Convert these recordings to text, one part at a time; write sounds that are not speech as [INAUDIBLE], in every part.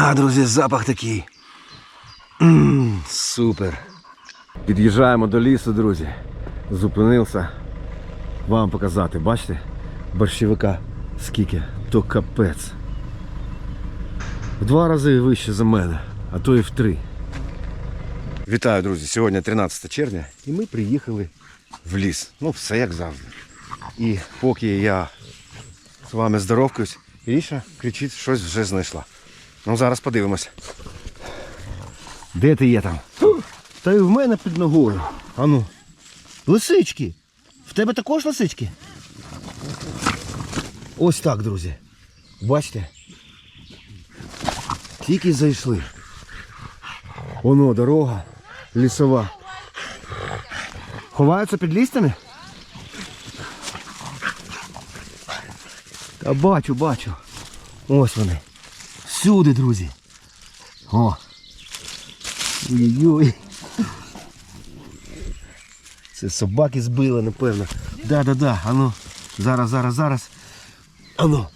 А, друзі, запах такий. м супер. Під'їжджаємо до лісу, друзі. Зупинився. Вам показати, бачите? Борщовика скільки, то капець. В два рази вище за мене, а то і в три. Вітаю, друзі! Сьогодні 13 червня і ми приїхали в ліс. Ну, все як завжди. І поки я з вами здоровкаюсь, Ріша кричить, щось вже знайшла. Ну зараз подивимось. Де ти є там? Та й в мене під ногою. Ану. Лисички. В тебе також лисички? Ось так, друзі. Бачите? Тільки зайшли. Воно дорога лісова. Ховаються під лістями? Та бачу, бачу. Ось вони. Всюди, друзі. О. Ой-ой. Це собаки збили, напевно. Да-да-да. Ану. Зараз, зараз, зараз. Ану.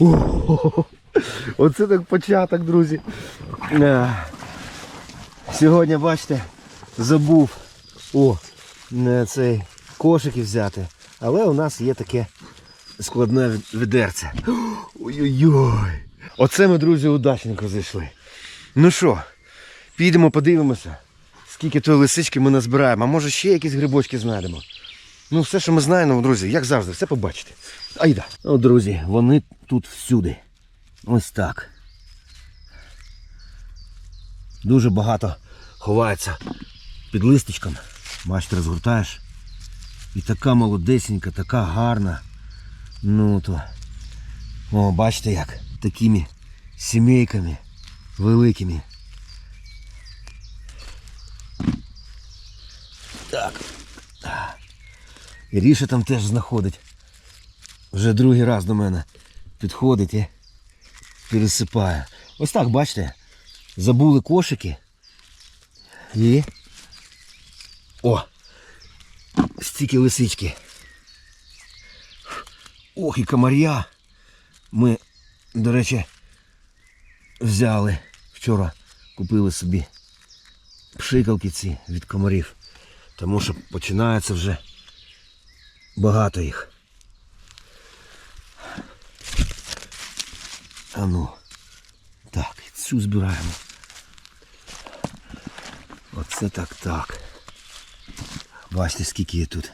О, Оце так початок, друзі. Е, Сьогодні, бачите, забув о, не цей кошики взяти. Але у нас є таке складне від- відерце. Ой-ой-ой. Оце ми, друзі, удачненько зайшли. Ну що, підемо подивимося, скільки тої лисички ми назбираємо. А може ще якісь грибочки знайдемо. Ну, все, що ми знаємо, друзі, як завжди, все побачите. Айда. О, друзі, вони тут всюди. Ось так. Дуже багато ховається під листочком. Бачите, розгортаєш. І така молодесенька, така гарна. Ну то. О, бачите як. Такими сімейками великими. Так. І там теж знаходить. Вже другий раз до мене підходить і пересипає. Ось так, бачите, забули кошики. І. О! Стільки лисички. Ох, і комар'я. Ми, до речі, взяли. Вчора купили собі пшикалки ці від комарів. Тому що починається вже багато їх. А ну. Так, цю збираємо. Оце так так. Бачите, скільки є тут.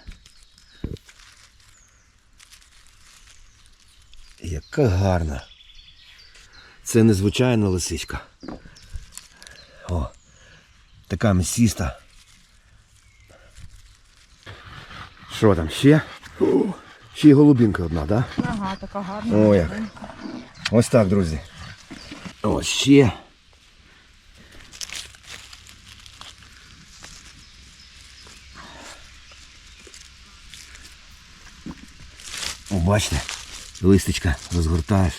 Яка гарна. Це незвичайна лисичка. О, така місіста. Що там ще? О, ще й голубінка одна, так? Да? Ага, така гарна. О, як. Ось так, друзі. Ось ще. О, бачите, листочка розгортаєш.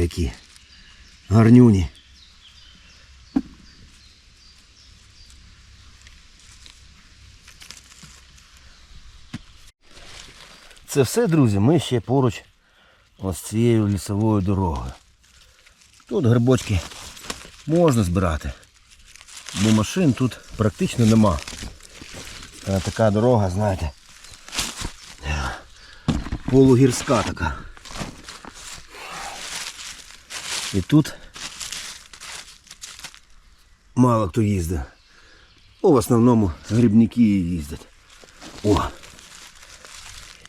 Які. Гарнюні. Це все, друзі, ми ще поруч ось цією лісовою дорогою. Тут грибочки можна збирати, бо машин тут практично нема. Така дорога, знаєте, полугірська така. І тут мало хто їздить. Ну, в основному грибники їздять. О!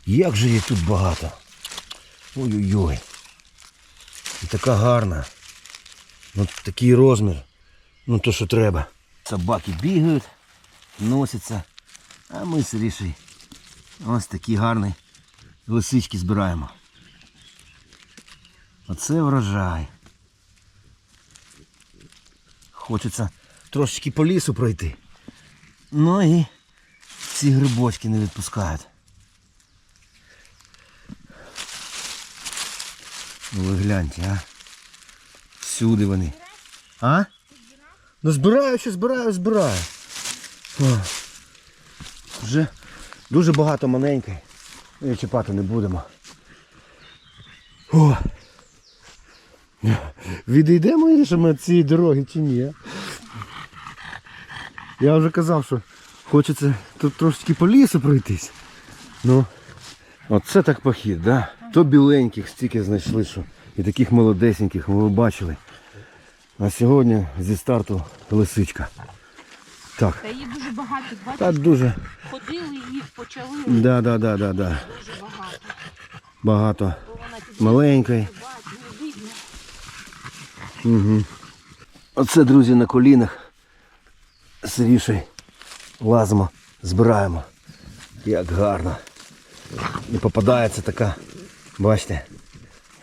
Як же її тут багато. Ой-ой-ой. І така гарна. Ну, такий розмір. Ну то що треба. Собаки бігають, носяться. А ми з ось такі гарні лисички збираємо. Оце врожай. Хочеться трошечки по лісу пройти. Ну і ці грибочки не відпускають. Ну ви гляньте, а. Всюди вони. А? Ну збираю, ще збираю, збираю. О. Вже дуже багато маленької. Ну і чіпати не будемо. О. Відійдемо від цієї дороги чи ні? Я вже казав, що хочеться тут трошечки по лісу пройтись. Ну, оце так похід, да? То біленьких стільки знайшли, що і таких молодесеньких ми бачили. А сьогодні зі старту лисичка. Так, Та її дуже багато, бачиш, та дуже. ходили і почали Да, да, да, да, да. дуже багато. Багато маленької. Угу. Оце, друзі, на колінах з лазимо, збираємо. Як гарно. І попадається така, бачите,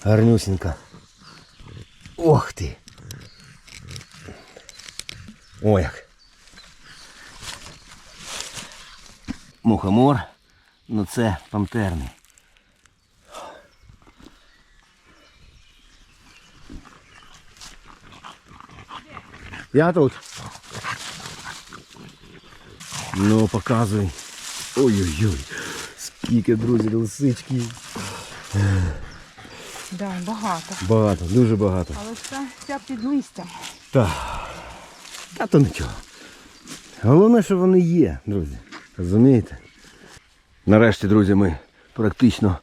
гарнюсінька. Ох ти. О як. Мухомор, ну це памтерний. Я тут. Ну, показуй. Ой-ой-ой. Скільки, друзі, лисички. Да, багато. Багато, дуже багато. Але це вся під листям. Так. Та то нічого. Головне, що вони є, друзі. Розумієте? Нарешті, друзі, ми практично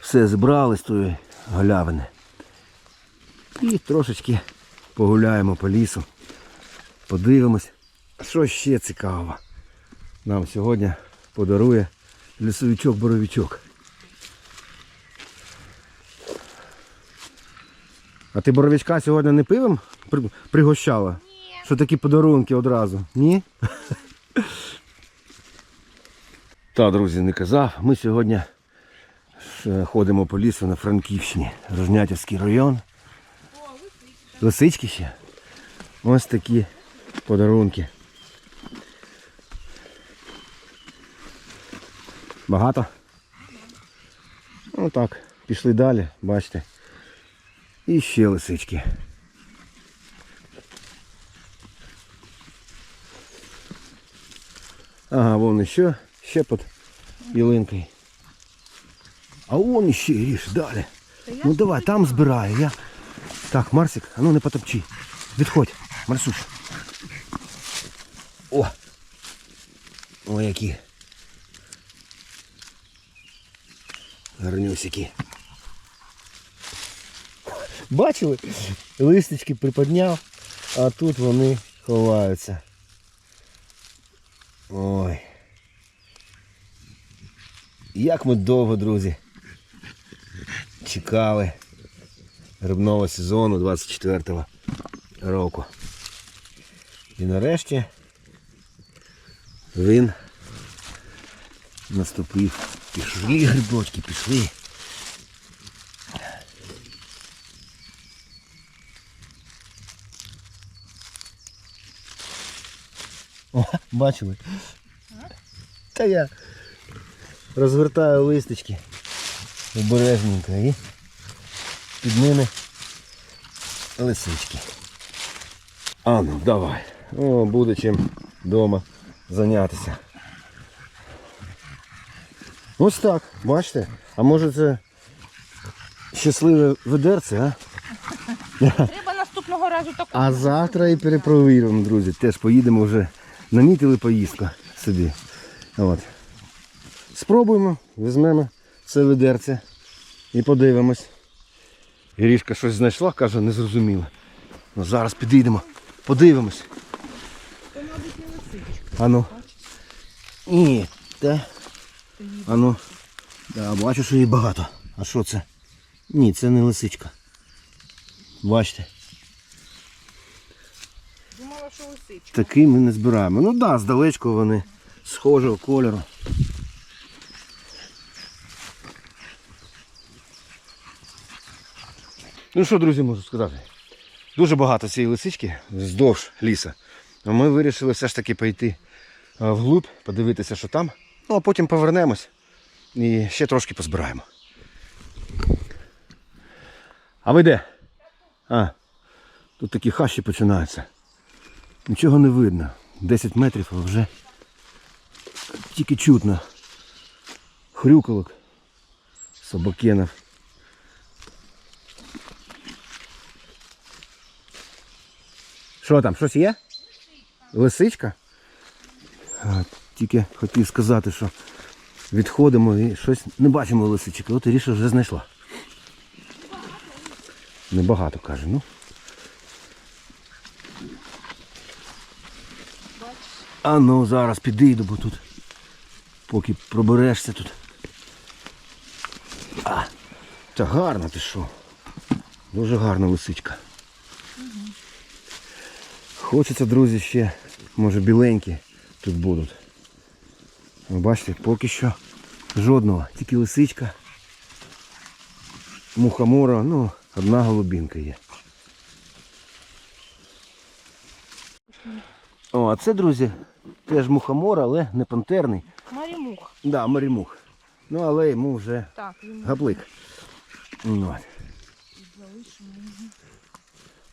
все зібрали з тої галявини. І трошечки погуляємо по лісу. Подивимось, що ще цікавого нам сьогодні подарує лісовичок-боровичок. А ти боровичка сьогодні не пивом пригощала? Ні. Що такі подарунки одразу? Ні? Та, друзі, не казав. Ми сьогодні ходимо по лісу на Франківщині. Рожнятівський район. Лисички ще. Ось такі подарунки. Багато? Ну так, пішли далі, бачите. І ще лисички. Ага, вон еще, ще під ялинкою. А вон ще ріж далі. Ну давай, там збираю. Я... Так, Марсик, а ну не потопчи. Відходь, Марсуш. О! О, які. Гарнюсики. Бачили? Листочки приподняв, а тут вони ховаються. Ой. Як ми довго, друзі, чекали грибного сезону 24-го року. І нарешті він наступив. Пішли грибочки, пішли. О, бачили? Та я розвертаю листочки обережненько і під ними лисички. А ну, давай. О, буде чим вдома зайнятися. Ось так, бачите? А може це щасливе ведерце, а? Треба наступного разу таку. А завтра і перепровіримо, друзі. Теж поїдемо вже. Намітили поїздку собі. От. Спробуємо, візьмемо це ведерце і подивимось. Ірішка щось знайшла, каже, не зрозуміла. Ну зараз підійдемо, подивимось. Це, мабуть, не лисичка. Ану. Ні, та. Ану. Да, бачу, що її багато. А що це? Ні, це не лисичка. Бачите? Думала, що лисичка. Такий ми не збираємо. Ну так, да, здалечку вони схожого кольору. Ну що, друзі, можу сказати? Дуже багато цієї лисички вздовж ліса. А Ми вирішили все ж таки пойти вглуб, подивитися, що там. Ну а потім повернемось і ще трошки позбираємо. А ви де? А, тут такі хащі починаються. Нічого не видно. 10 метрів, а вже тільки чутно. Хрюколок, собакенов. Що там, щось є? Лисичка? Тільки хотів сказати, що відходимо і щось не бачимо лисички. От Іріша вже знайшла. Небагато каже, ну. А ну зараз підійду, бо тут поки проберешся тут. А, та гарно ти що. Дуже гарна лисичка. Хочеться, друзі, ще, може, біленькі тут будуть. Ви бачите, поки що жодного, тільки лисичка, мухомора, ну, одна голубінка є. О, а це, друзі, теж мухомор, але не пантерний. Марімух. Да, марімух. Ну, але йому вже Так, гаплик. Ну, от.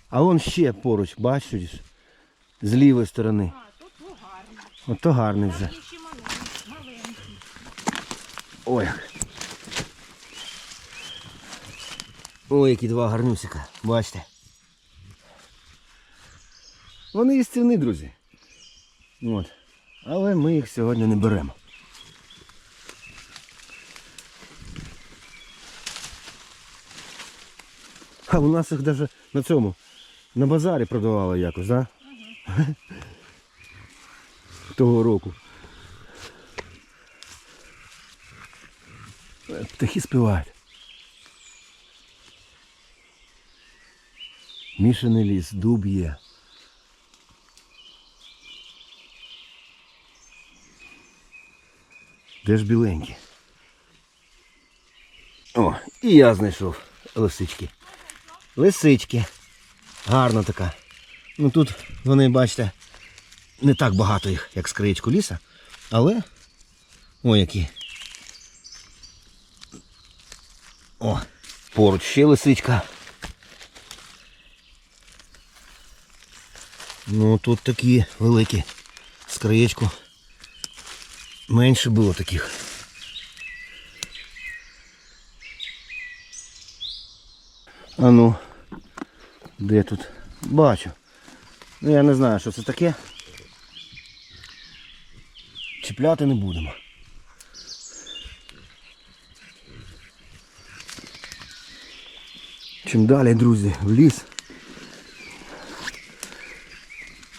А вон ще поруч, бачиш, з лівої сторони. Ото гарний вже. Ой. Ой, які два гарнюсика. Бачите. Вони їстівні, друзі. От. Але ми їх сьогодні не беремо. А у нас їх навіть на цьому, на базарі продавали якось, так? Да? [LAUGHS] Того року. Птахи співають. Мішаний ліс, дуб є. Де ж біленькі? О, і я знайшов лисички. Лисички. Гарна така. Ну тут вони, бачите, не так багато їх, як з ліса. Але о які. О, поруч ще лисичка. Ну тут такі великі. З. Менше було таких. А ну, де тут? Бачу. Ну я не знаю, що це таке. Чіпляти не будемо. Чим далі, друзі, в ліс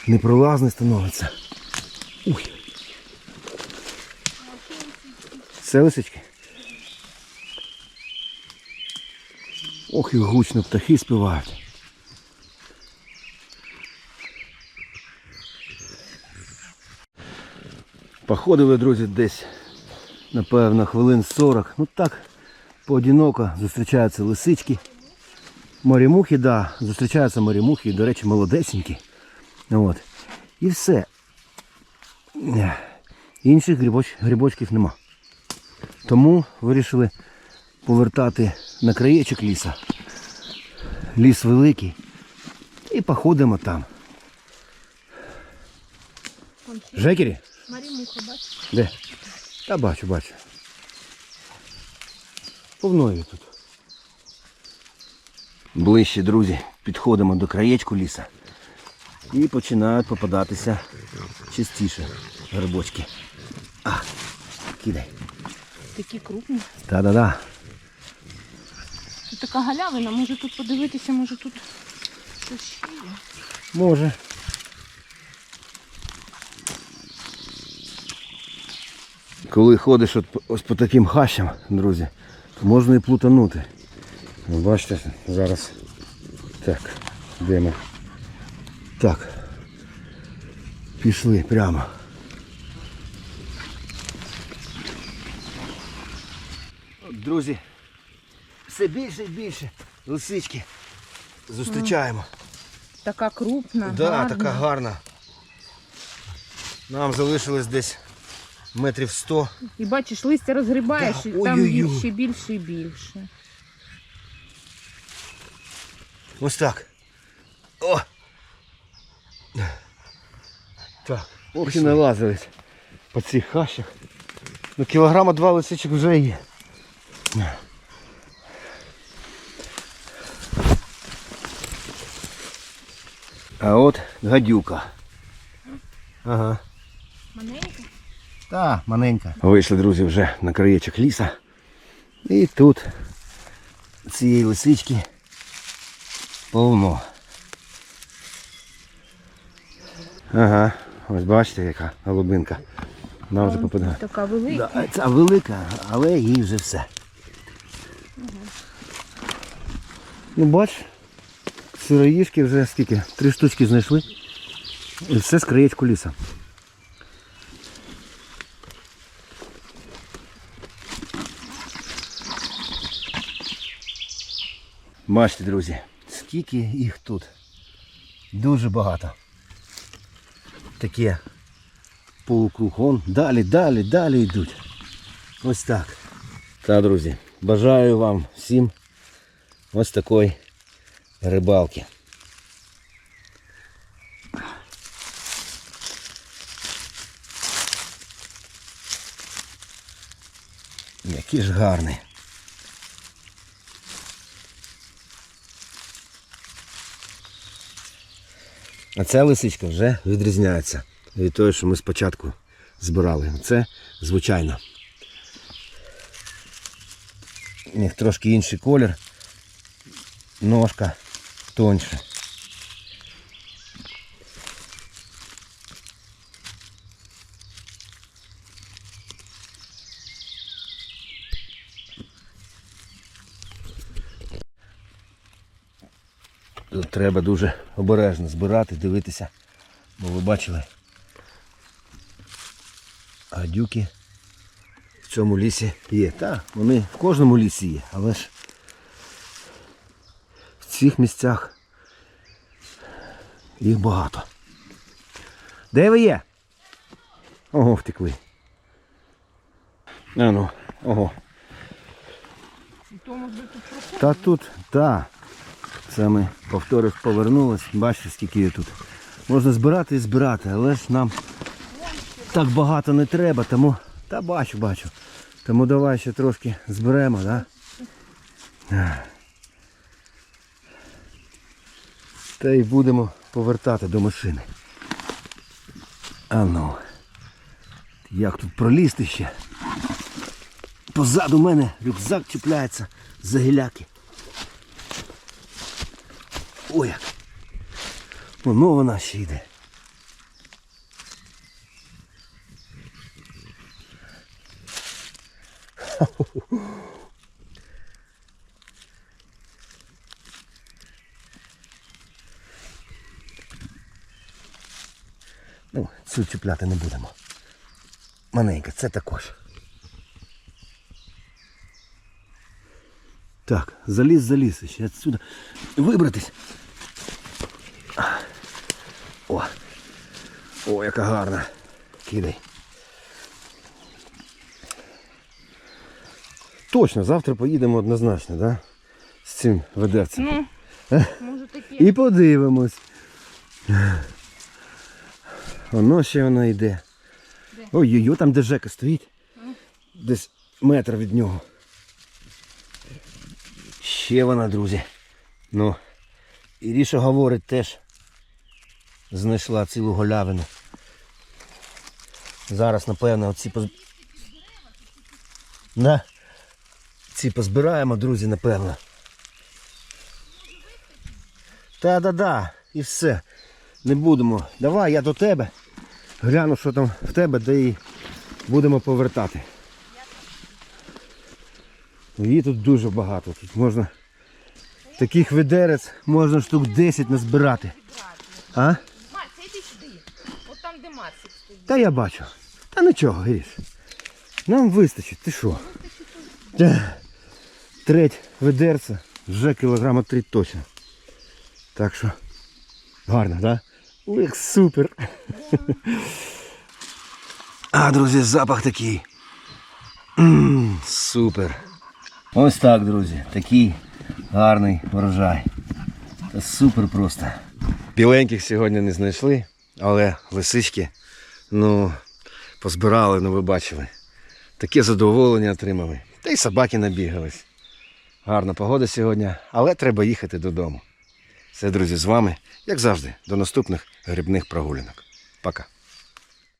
непролазний становиться. Уй. Це лисички. Ох і гучно птахи співають. Походили, друзі, десь, напевно, хвилин 40. Ну так, поодиноко зустрічаються лисички. Морімухи, да, зустрічаються морімухи, до речі, молодесенькі. От. І все. Інших грибоч, грибочків нема. Тому вирішили повертати на краєчок ліса. Ліс великий. І походимо там. Жекері? Марімуха, бачиш? Де? Та бачу, бачу. Повно її тут. Ближче, друзі, підходимо до краєчку ліса. І починають попадатися частіше грибочки. А, кидай. Такі крупні. Та-да-да. Тут така галявина, може тут подивитися, може тут щось ще є. Може. Коли ходиш от, по- ось по таким хащам, друзі, то можна і плутанути. Бачите, зараз. Так, де ми? Так. Пішли прямо. Друзі, все більше і більше лисички зустрічаємо. Така крупна, Да, гарна. така гарна. Нам залишилось десь метрів 100. І бачиш, листя розгрібаєш, Да, і там ой-ой-ой. ще більше і більше. Ось так. О! Так. Ох і налазились по цих хащах. Ну кілограма два лисичок вже є. А от гадюка. Ага. Маленька. Та, маленька. Вийшли, друзі, вже на краєчок ліса. І тут цієї лисички повно. Ага, ось бачите, яка голубинка. Вона вже попадає. Така велика. Да, ця велика, але їй вже все. Ну бач, сироїшки вже скільки? Три штучки знайшли. І все з краєчку ліса. Бачите, друзі, скільки їх тут. Дуже багато. Таке полукруг. Далі, далі, далі йдуть. Ось так. Та, друзі, бажаю вам всім ось такої рибалки. Який ж гарний. А ця лисичка вже відрізняється від того, що ми спочатку збирали. Це звичайно. У них трошки інший колір. Ножка тоньше. Треба дуже обережно збирати, дивитися. Бо ви бачили, гадюки в цьому лісі є. Так, вони в кожному лісі є, але ж в цих місцях їх багато. Де ви є? Ого, втекли. А ну, ого. Вже тут. Та Це повторив повернулись. Бачите, скільки є тут. Можна збирати і збирати, але ж нам так багато не треба, тому. Та бачу, бачу. Тому давай ще трошки зберемо? Да? Та й будемо повертати до машини. А ну. Як тут пролізти ще? Позаду мене рюкзак чіпляється за гіляки. Ой як. Воно вона ще йде. [LAUGHS] Ну, цю чіпляти не будемо. Маленька, це також. Так, заліз, заліз, ще відсюди вибратись. О, о, яка гарна. Кидай. Точно, завтра поїдемо однозначно, да? З цим ведерцем. Ну, [LAUGHS] може таке. І подивимось. Воно ще воно йде. Де? Ой-ой-ой, там де Жека стоїть. Десь метр від нього. Ще вона, друзі. Ну, Іріша говорить теж. Знайшла цілу голявину. Зараз, напевно, оці поз... На. Ці позбираємо, друзі, напевно. Та-да-да, і все. Не будемо. Давай, я до тебе. Гляну, що там в тебе, де і будемо повертати. Її тут дуже багато. Тут можна таких ведерець можна штук 10 назбирати. А? Марця, іди сюди. От там, де Марсик стоїть. Та я бачу. Та нічого, Гріш. Нам вистачить, ти що? Треть ведерця, вже кілограма три точно. Так що гарно? Да? Як супер. А, друзі, запах такий. М, Супер. Ось так, друзі, такий гарний врожай. Та супер просто. Біленьких сьогодні не знайшли, але лисички, ну, позбирали, ну ви бачили. Таке задоволення отримали. Та й собаки набігались. Гарна погода сьогодні, але треба їхати додому. Все, друзі, з вами, як завжди, до наступних грибних прогулянок. Пока.